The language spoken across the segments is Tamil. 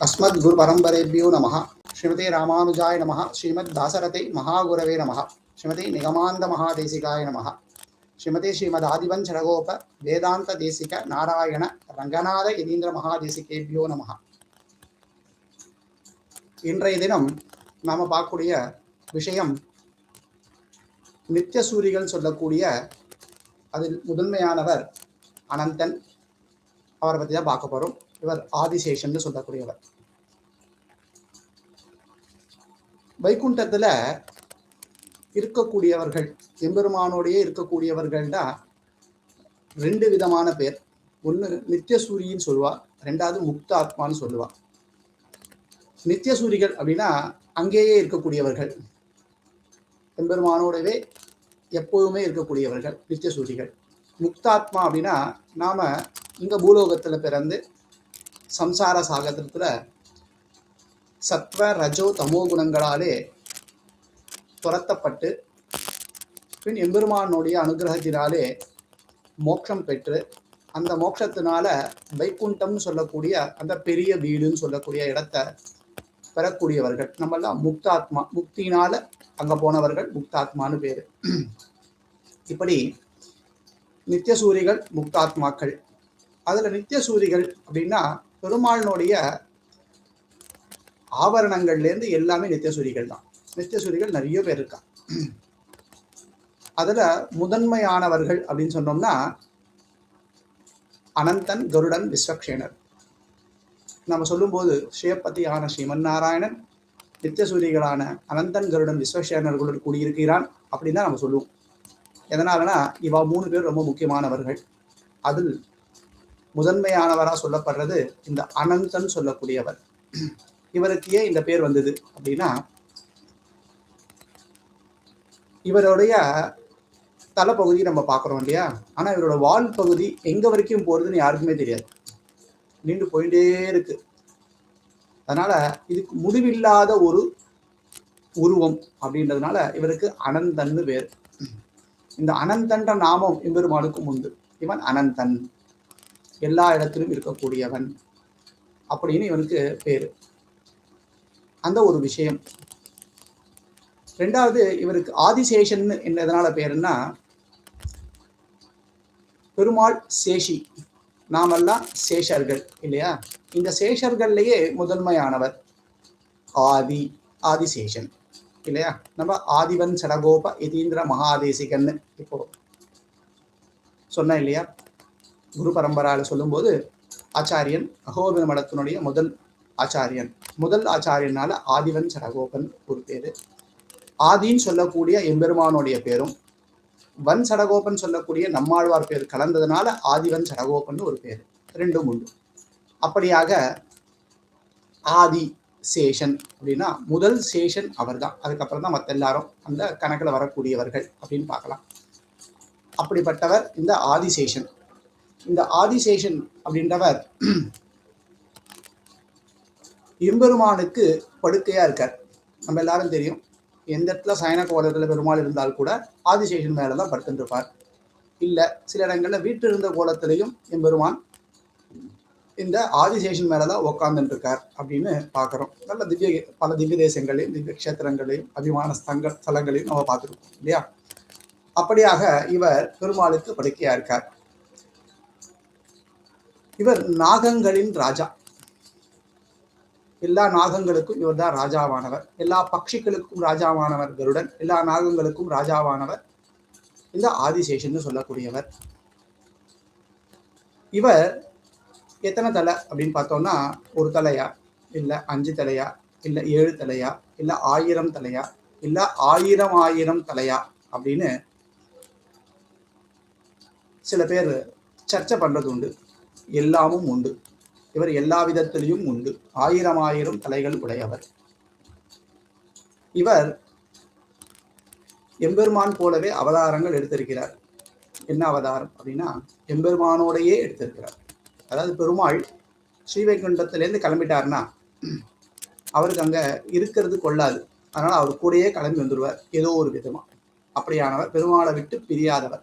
அஸ்மத் குரு பரம்பரைபியோ நம ஸ்ரீமதே ராமானுஜாய நம ஸ்ரீமத் தாசரதை மகாகுரவே நம ஸ்ரீமதி நிகமாந்த மகாதேசிகாய நம ஸ்ரீமதி ஸ்ரீமத் ஆதிவஞ்சரகோப வேதாந்த தேசிக நாராயண ரங்கநாத யதீந்திர மகாதேசிகேபியோ நம இன்றைய தினம் நாம் பார்க்கக்கூடிய விஷயம் நித்திய சூரிகள் சொல்லக்கூடிய அதில் முதன்மையானவர் அனந்தன். அவரை பற்றி தான் பார்க்க போகிறோம் இவர் ஆதிசேஷன் சொல்லக்கூடியவர். வைகுண்டத்துல இருக்கக்கூடியவர்கள் எம்பெருமானோடையே இருக்கக்கூடியவர்கள்னா ரெண்டு விதமான பேர். ஒன்று நித்தியசூரின்னு சொல்லுவா ரெண்டாவது முக்த ஆத்மான்னு சொல்லுவா. நித்தியசூரிகள் அப்படின்னா அங்கேயே இருக்கக்கூடியவர்கள். எம்பெருமானோடவே எப்போதுமே இருக்கக்கூடியவர்கள் நித்தியசூரிகள். முக்தாத்மா அப்படின்னா நாம இங்க பூலோகத்துல பிறந்து சம்சார சாகரத்துல சத்வ ரஜோ தமோ குணங்களாலே துரத்தப்பட்டு பின் எம்பெருமானுடைய அனுகிரகத்தினாலே மோட்சம் பெற்று அந்த மோட்சத்தினால வைகுண்டம்னு சொல்லக்கூடிய அந்த பெரிய வீடுன்னு சொல்லக்கூடிய இடத்த பெறக்கூடியவர்கள். நம்மெல்லாம் முக்தாத்மா முக்தினால அங்க போனவர்கள் முக்தாத்மான்னு பேரு. இப்படி நித்தியசூரிகள் முக்தாத்மாக்கள். அதுல நித்தியசூரிகள் அப்படின்னா பெருமாளினுடைய ஆபரணங்கள்லேருந்து எல்லாமே நித்தியசூரிகள் தான் நித்தியசூரிகள் நிறைய பேர் இருக்கான் அதில் முதன்மையானவர்கள் அப்படின்னு சொன்னோம்னா அனந்தன் கருடன் விஸ்வக்ஷேனர். நம்ம சொல்லும்போது ஸ்ரீயப்பதியான ஸ்ரீமன் நாராயணன் நித்தியசூரிகளான அனந்தன் கருடன் விஸ்வக்ஷேனர்களுடன் கூடியிருக்கிறான் அப்படின்னு தான் நம்ம சொல்லுவோம். எதனாலனா இவா மூணு பேர் ரொம்ப முக்கியமானவர்கள். அதில் முதன்மையானவராக சொல்லப்படுறது இந்த அனந்தன் சொல்லக்கூடியவர். இவருக்கு ஏன் இந்த பேர் வந்தது அப்படின்னா இவருடைய தலைப்பகுதி நம்ம பார்க்குறோம் இல்லையா? ஆனால் இவரோட வால் பகுதி எங்கே வரைக்கும் போகிறதுன்னு யாருக்குமே தெரியாது. நீண்டு போயிட்டே இருக்கு. அதனால இதுக்கு முடிவில்லாத ஒரு உருவம் அப்படின்றதுனால இவருக்கு அனந்தன்னு பேர். இந்த அனந்தன்ற நாமம் எம்பெருமானுக்கும் உண்டு. இவன் அனந்தன். எல்லா இடத்திலும் இருக்கக்கூடியவன் அப்படின்னு இவனுக்கு பேரு. அந்த ஒரு விஷயம். ரெண்டாவது இவருக்கு ஆதிசேஷன் என்ன எதனால பேருன்னா பெருமாள் சேஷி. நாமெல்லாம் சேஷர்கள் இல்லையா? இந்த சேஷர்கள்லயே முதன்மையானவர் ஆதி ஆதிசேஷன் இல்லையா? நம்ம ஆதிவன் சடகோப இதீந்திர மகாதேசிகன்னு இப்போ சொன்னேன் இல்லையா? குரு பரம்பரால சொல்லும்போது ஆச்சாரியன் அகோபித மடத்தினுடைய முதல் ஆச்சாரியன். முதல் ஆச்சாரியனால ஆதிவன் சடகோபன் ஒரு பேரு. ஆதின்னு சொல்லக்கூடிய எம்பெருமானுடைய பேரும் வன் சடகோபன் சொல்லக்கூடிய நம்மாழ்வார் பேர் கலந்ததுனால ஆதிவன் சடகோபன் ஒரு பேர். ரெண்டும் உண்டு. அப்படியாக ஆதி சேஷன் அப்படின்னா முதல் சேஷன் அவர் தான் அதுக்கப்புறம் தான் மற்ற எல்லாரும் அந்த கணக்கில் வரக்கூடியவர்கள் அப்படின்னு பார்க்கலாம். அப்படிப்பட்டவர் இந்த ஆதிசேஷன் இந்த ஆதிசேஷன் அப்படின்றவர் எம்பெருமானுக்கு படுக்கையா இருக்கார். நம்ம எல்லாரும் தெரியும். எந்த இடத்துல சயன கோலத்தில் பெருமாள் இருந்தால் கூட ஆதிசேஷன் மேலே தான் இருப்பார் இல்லை சில இடங்களில் வீட்டு இருந்த கோலத்திலையும் எம்பெருமான் இந்த ஆதிசேஷன் மேலே தான் உக்காந்துட்டுருக்கார் அப்படின்னு பார்க்குறோம் நல்ல திவ்ய பல திவ்ய தேசங்களையும் திவ்ய கஷேத்திரங்களையும் அபிமான ஸ்தங்கள் ஸ்தலங்களையும் நம்ம பார்த்துருக்கோம் இல்லையா? அப்படியாக இவர் பெருமாளுக்கு படுக்கையாக இருக்கார். இவர் நாகங்களின் ராஜா. எல்லா நாகங்களுக்கும் இவர் தான் ராஜாவானவர். எல்லா பட்சிகளுக்கும் ராஜாவானவர் கருடன். எல்லா நாகங்களுக்கும் ராஜாவானவர். இந்த ஆதிசேஷன் சொல்லக்கூடியவர். இவர் எத்தனை தலை அப்படின்னு பார்த்தோம்னா ஒரு தலையா? இல்லை அஞ்சு தலையா? இல்லை ஏழு தலையா? இல்லை ஆயிரம் தலையா? இல்லை ஆயிரம் ஆயிரம் தலையா? அப்படின்னு சில பேர் சர்ச்சை பண்ணுறது உண்டு எல்லாமும் உண்டு. இவர் எல்லா விதத்திலையும் உண்டு. ஆயிரம் ஆயிரம் தலைகள் உடையவர். இவர் எம்பெருமான் போலவே அவதாரங்கள் எடுத்திருக்கிறார். என்ன அவதாரம் அப்படின்னா எம்பெருமானோடையே எடுத்திருக்கிறார். அதாவது பெருமாள் ஸ்ரீவைகுண்டத்திலேருந்து கிளம்பிட்டாருன்னா அவருக்கு அங்க இருக்கிறது கொள்ளாது. அதனால அவர் கூடயே கிளம்பி வந்துடுவார் ஏதோ ஒரு விதமா. அப்படியானவர். பெருமாளை விட்டு பிரியாதவர்.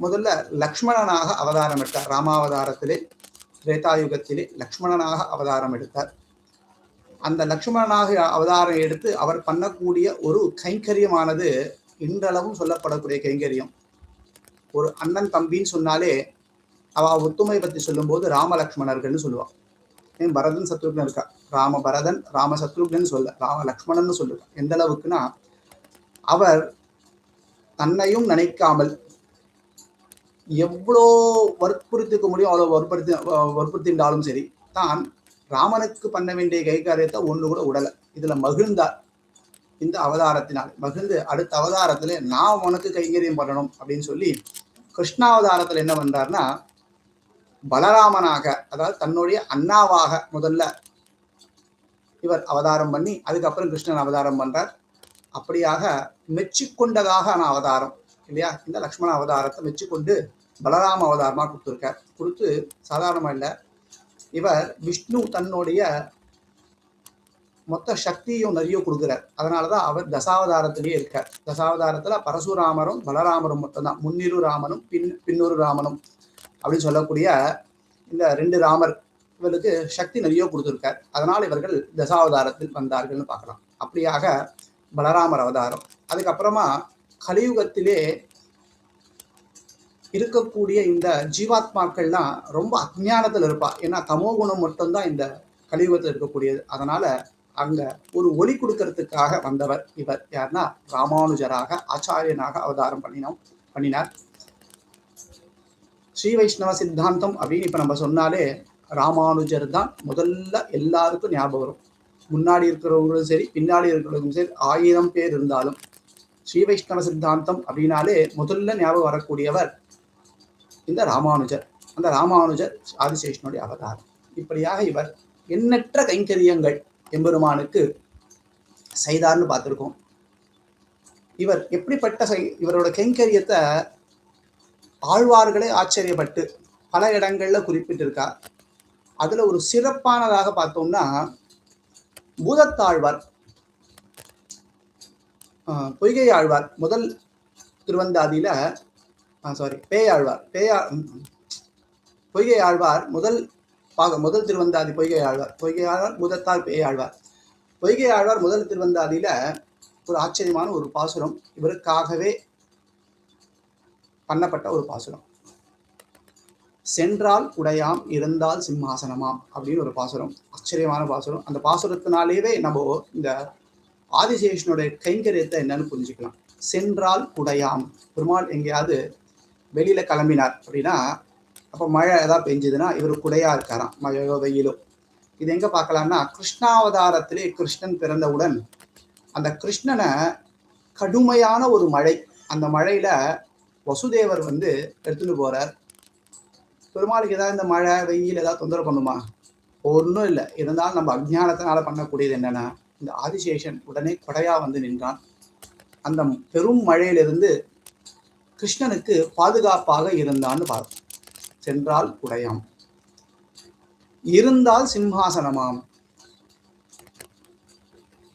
முதல்ல லக்ஷ்மணனாக அவதாரம் எடுத்தார். ராமாவதாரத்திலே திரேதாயுகத்திலே லக்ஷ்மணனாக அவதாரம் எடுத்தார். அந்த லக்ஷ்மணனாக அவதாரம் எடுத்து அவர் பண்ணக்கூடிய ஒரு கைங்கரியமானது இன்றளவும் சொல்லப்படக்கூடிய கைங்கரியம். ஒரு அண்ணன் தம்பின்னு சொன்னாலே அவ ஒத்துமை பத்தி சொல்லும்போது ராம லக்ஷ்மணர்கள்னு சொல்லுவான் ஏன்? பரதன் சத்ருக்னன் இருக்கா. ராம பரதன் ராம சத்ருக்னன் சொல்ல ராம லக்ஷ்மணன் சொல்லுவா. எந்த அளவுக்குன்னா அவர் தன்னையும் நினைக்காமல் எவ்வளோ வற்புறுத்திக்க முடியும் அவ்வளோ வற்புறுத்தி வற்புறுத்தின்றாலும் சரி தான் ராமனுக்கு பண்ண வேண்டிய கைகாரியத்தை ஒன்று கூட உடலை. இதில் மகிழ்ந்தார் இந்த அவதாரத்தினால் மகிழ்ந்து அடுத்த அவதாரத்தில் நான் உனக்கு கைங்கரியம் பண்ணணும் அப்படின்னு சொல்லி கிருஷ்ணாவதாரத்தில் என்ன பண்ணுறாருன்னா பலராமனாக அதாவது தன்னுடைய அண்ணாவாக முதல்ல இவர் அவதாரம் பண்ணி அதுக்கப்புறம் கிருஷ்ணன் அவதாரம் பண்ணுறார் அப்படியாக மெச்சிக்கொண்டதாக ஆன அவதாரம். இல்லையா? இந்த லக்ஷ்மண அவதாரத்தை வச்சுக்கொண்டு பலராம அவதாரமா கொடுத்துருக்கார். கொடுத்து சாதாரணமாக இல்லை. இவர் விஷ்ணு தன்னுடைய மொத்த சக்தியும் நிறைய கொடுக்குறார். அதனாலதான் அவர் தசாவதாரத்திலேயே இருக்கார். தசாவதாரத்தில் பரசுராமரும் பலராமரும் மட்டும்தான். முன்னிரு ராமனும் பின் பின்னொரு ராமனும் அப்படின்னு சொல்லக்கூடிய இந்த ரெண்டு ராமர் இவருக்கு சக்தி நிறைய கொடுத்துருக்கார். அதனால் இவர்கள் தசாவதாரத்தில் வந்தார்கள்னு பார்க்கலாம். அப்படியாக பலராமர் அவதாரம். அதுக்கப்புறமா கலியுகத்திலே இருக்கக்கூடிய இந்த ஜீவாத்மாக்கள்லாம் ரொம்ப அஜ்ஞானத்தில் இருப்பா. ஏன்னா தமோ குணம் மட்டும்தான் இந்த கலியுகத்தில் இருக்கக்கூடியது. அதனால அங்க ஒரு ஒளி கொடுக்கறதுக்காக வந்தவர் இவர். யாருன்னா ராமானுஜராக ஆச்சாரியனாக அவதாரம் பண்ணினோம் பண்ணினார். ஸ்ரீ வைஷ்ணவ சித்தாந்தம் அப்படின்னு இப்ப நம்ம சொன்னாலே ராமானுஜர் தான் முதல்ல எல்லாருக்கும் ஞாபகம் வரும். முன்னாடி இருக்கிறவங்களும் சரி பின்னாடி இருக்கிறவங்களும் சரி ஆயிரம் பேர் இருந்தாலும் ஸ்ரீ வைஷ்ணவ சித்தாந்தம் அப்படின்னாலே முதல்ல ஞாபகம் வரக்கூடியவர் இந்த ராமானுஜர். அந்த ராமானுஜர் ஆதிசேஷனுடைய அவதாரம். இப்படியாக இவர் எண்ணற்ற கைங்கரியங்கள் எம்பெருமானுக்கு செய்தார்னு பார்த்துருக்கோம். இவர் எப்படிப்பட்ட இவரோட கைங்கரியத்தை ஆழ்வார்களே ஆச்சரியப்பட்டு பல இடங்கள்ல குறிப்பிட்டிருக்கார். அதுல ஒரு சிறப்பானதாக பார்த்தோம்னா பூதத்தாழ்வார் பொய்கை ஆழ்வார் முதல் திருவந்தாதியில சாரி பேயாழ்வார் பேயா பொய்கை ஆழ்வார் முதல் பாக முதல் திருவந்தாதி பொய்கை ஆழ்வார். பொய்கை ஆழ்வார் முதத்தால் பேயாழ்வார் பொய்கை ஆழ்வார் முதல் திருவந்தாதியில ஒரு ஆச்சரியமான ஒரு பாசுரம். இவருக்காகவே பண்ணப்பட்ட ஒரு பாசுரம். சென்றால் உடையாம் இருந்தால் சிம்மாசனமாம் அப்படின்னு ஒரு பாசுரம். ஆச்சரியமான பாசுரம். அந்த பாசுரத்தினாலேயே நம்ம இந்த ஆதிசேஷனுடைய கைங்கரியத்தை என்னன்னு புரிஞ்சுக்கலாம். சென்றால் உடையாம் பெருமாள் எங்கேயாவது வெளியில கிளம்பினார் அப்படின்னா அப்போ மழை ஏதாவது பெஞ்சுதுன்னா இவர் குடையா இருக்காராம் மழையோ வெயிலோ இது எங்க பார்க்கலாம்னா கிருஷ்ணாவதாரத்திலே கிருஷ்ணன் பிறந்தவுடன் அந்த கிருஷ்ணனை கடுமையான ஒரு மழை அந்த மழையில வசுதேவர் வந்து எடுத்துட்டு போறார். பெருமாளுக்கு ஏதாவது இந்த மழை வெயில் ஏதாவது தொந்தரவு பண்ணுமா? ஒன்றும் இல்லை. இருந்தாலும் நம்ம அஜ்ஞானத்தினால பண்ணக்கூடியது என்னன்னா இந்த ஆதிசேஷன் உடனே கொடையா வந்து நின்றான். அந்த பெரும் மழையிலிருந்து கிருஷ்ணனுக்கு பாதுகாப்பாக இருந்தான்னு பார்த்தோம். சென்றால் உடையாம். இருந்தால் சிம்ஹாசனமாம்.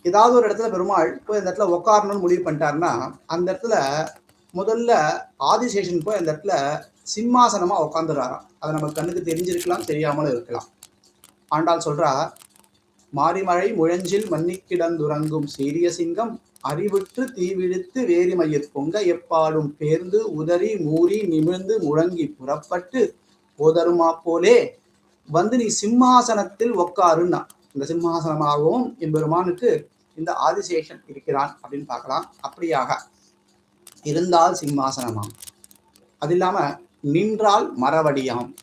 ஏதாவது ஒரு இடத்துல பெருமாள் போய் அந்த இடத்துல உட்காரணும்னு முடிவு பண்ணிட்டாருன்னா அந்த இடத்துல முதல்ல ஆதிசேஷன் போய் அந்த இடத்துல சிம்மாசனமா உட்காந்துடுறாராம் அது நம்ம கண்ணுக்கு தெரிஞ்சிருக்கலாம் தெரியாமலும் இருக்கலாம். ஆண்டாள் சொல்றா மாரிமழை முழஞ்சில் மன்னிக்கிடந்துறங்கும் சீரிய சிங்கம் அறிவுற்று தீவிழித்து வேரிமயிர் பொங்க எப்பாடும் பேர்ந்து உதறி மூறி நிமிர்ந்து முழங்கி புறப்பட்டு போதருமா போலே வந்து நீ சிம்மாசனத்தில் உக்காருன்னா. இந்த சிம்மாசனமாகவும் எம்பெருமானுக்கு இந்த ஆதிசேஷன் இருக்கிறான் அப்படின்னு பார்க்கலாம். அப்படியாக இருந்தால் சிம்மாசனமாம். அது இல்லாம நின்றால் மரவடியாம்.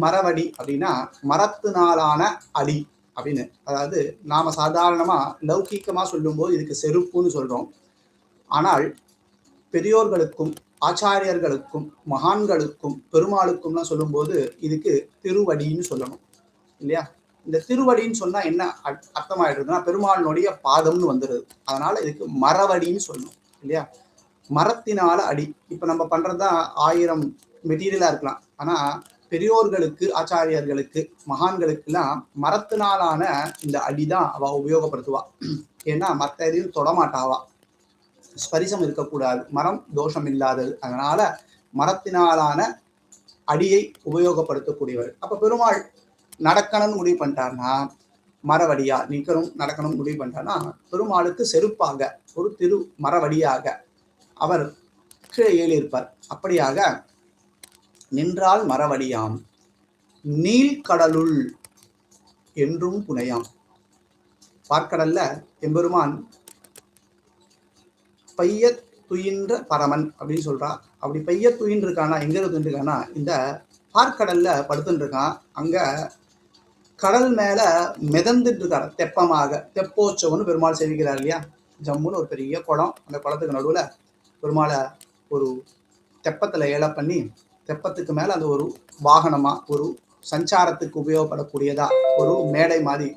மரவடி அப்படின்னா மரத்தினாலான அடி. அப்படின்னு. அதாவது நாம சாதாரணமா லௌகீகமா சொல்லும்போது இதுக்கு செருப்புன்னு சொல்றோம். ஆனால் பெரியோர்களுக்கும் ஆச்சாரியர்களுக்கும் மகான்களுக்கும் பெருமாளுக்கும்லாம் சொல்லும்போது இதுக்கு திருவடின்னு சொல்லணும். இல்லையா? இந்த திருவடின்னு சொன்னா என்ன அர்த்- அர்த்தமாயிடுதுன்னா பெருமாளினுடைய பாதம்னு வந்துடுது அதனால இதுக்கு மரவடின்னு சொல்லணும். இல்லையா? மரத்தினால அடி. இப்போ நம்ம பண்றதுதான் ஆயிரம் மெட்டீரியலா இருக்கலாம். ஆனா பெரியோர்களுக்கு ஆச்சாரியர்களுக்கு மகான்களுக்குலாம் மரத்தினாலான இந்த அடிதான் அவ உபயோகப்படுத்துவா. ஏன்னா மற்ற எதையும் தொடமாட்டாவா. ஸ்பரிசம் இருக்கக்கூடாது. மரம் தோஷம் இல்லாதது. அதனால மரத்தினாலான அடியை உபயோகப்படுத்தக்கூடியவர். அப்ப பெருமாள் நடக்கணும்னு முடிவு பண்ணிட்டார்னா மரவடியா நிற்கணும் நடக்கணும்னு முடிவு பண்ணிட்டார்னா பெருமாளுக்கு செருப்பாக ஒரு திரு மரவடியாக அவர் கீழே ஏழியிருப்பார் அப்படியாக நின்றால் மரவடியாம் நீள்கடலுள் என்றும் புனையாம். பார்க்கடல்ல எம்பெருமான் பைய துயின்ற பரமன் அப்படின்னு சொல்றா. அப்படி பைய துயின்று இருக்கானா எங்க இருந்துருக்கானா இந்த பார்க்கடல்ல படுத்துட்டு அங்க கடல் மேல மிதந்துட்டு இருக்காரு தெப்பமாக. தெப்போச்சவன்னு பெருமாள் சேவிக்கிறார் இல்லையா? ஜம்முன்னு ஒரு பெரிய குளம். அந்த குளத்துக்கு நடுவுல பெருமாளை ஒரு தெப்பத்துல ஏல பண்ணி தெப்பத்துக்கு மேலே அது ஒரு வாகனமாக ஒரு சஞ்சாரத்துக்கு உபயோகப்படக்கூடியதா ஒரு மேடை மாதிரி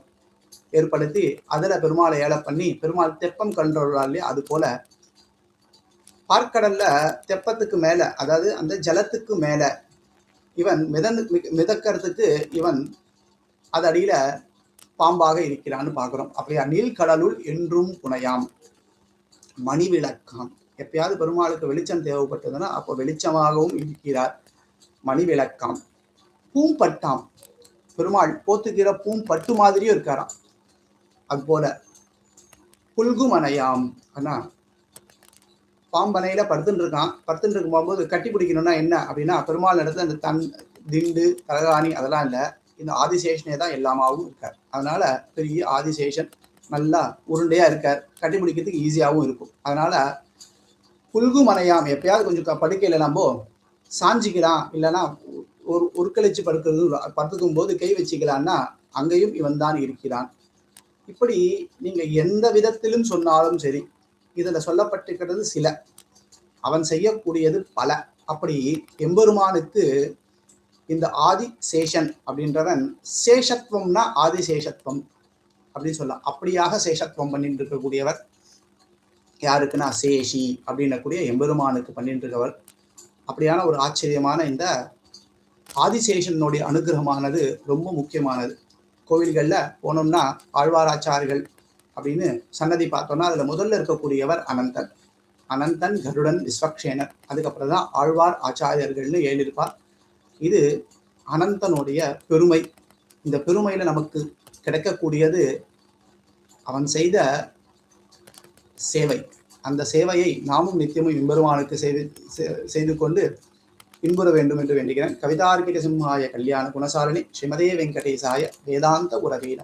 ஏற்படுத்தி அதில் பெருமாளை ஏழை பண்ணி பெருமாள் தெப்பம் கண்டுள்ளா இல்லையா அது போல பார்க்கடல்ல தெப்பத்துக்கு மேலே அதாவது அந்த ஜலத்துக்கு மேலே இவன் மிதந்து மிதக்கிறதுக்கு இவன் அது அடியில பாம்பாக இருக்கிறான்னு பார்க்குறோம். அப்படியா நீள்கடலுள் என்றும் புனையாம். மணிவிளக்கான் எப்பயாவது பெருமாளுக்கு வெளிச்சம் தேவைப்பட்டதுன்னா அப்போ வெளிச்சமாகவும் இருக்கிறார். மணி விளக்காம் பூம்பட்டாம். பெருமாள் போத்துக்கிற பூம்பட்டு மாதிரியும் இருக்காராம். அது போல புல்குமனையாம். அண்ணா பாம்பனையில படுத்துட்டு இருக்கான். படுத்துட்டு இருக்கும் போகும்போது கட்டி பிடிக்கணும்னா என்ன அப்படின்னா பெருமாள் இடத்துல அந்த தன் திண்டு தலகாணி அதெல்லாம் இல்லை. இந்த ஆதிசேஷனே தான் எல்லாமாவும் இருக்கார். அதனால பெரிய ஆதிசேஷன் நல்லா உருண்டையா இருக்கார். கட்டி பிடிக்கிறதுக்கு ஈஸியாகவும் இருக்கும். அதனால புல்கு மனையாம் எப்பயாவது கொஞ்சம் படுக்கையில் படுக்கையில நம்ம சாஞ்சிக்கலாம். இல்லைன்னா ஒரு உருக்களிச்சு படுக்கிறது படுத்துக்கும் போது கை வச்சுக்கலான்னா அங்கேயும் இவன் தான் இருக்கிறான். இப்படி நீங்க எந்த விதத்திலும் சொன்னாலும் சரி இதில் சொல்லப்பட்டிருக்கிறது சில. அவன் செய்யக்கூடியது பல. அப்படி எம்பெருமானுக்கு இந்த ஆதி சேஷன் அப்படின்றவன் சேஷத்துவம்னா ஆதிசேஷத்துவம் அப்படின்னு சொல்லலாம். அப்படியாக சேஷத்துவம் பண்ணிட்டு இருக்கக்கூடியவர். யாருக்குன்னா சேஷி அப்படின்னக்கூடிய எம்பெருமானுக்கு பண்ணிட்டு இருக்கவர் அப்படியான ஒரு ஆச்சரியமான இந்த ஆதிசேஷனுடைய அனுகிரகமானது ரொம்ப முக்கியமானது. கோவில்களில் போனோம்னா ஆழ்வாராச்சாரிகள் அப்படின்னு சன்னதி பார்த்தோம்னா அதில் முதல்ல இருக்கக்கூடியவர் அனந்தன். அனந்தன் கருடன் விஸ்வக்ஷேனர். அதுக்கப்புறம் தான் ஆழ்வார் ஆச்சாரியர்கள்னு எழுதியிருப்பார். இது அனந்தனுடைய பெருமை. இந்த பெருமையில் நமக்கு கிடைக்கக்கூடியது அவன் செய்த சேவை. அந்த சேவையை நாமும் நித்தியமும் எம்பெருமானுக்கு செய்து செய்து கொண்டு இன்புற வேண்டும் என்று வேண்டுகிறேன். கவிதார்க்கிக சிம்ஹாய கல்யாண குணசாரணி ஸ்ரீமதே வெங்கடேசாய வேதாந்த உரவே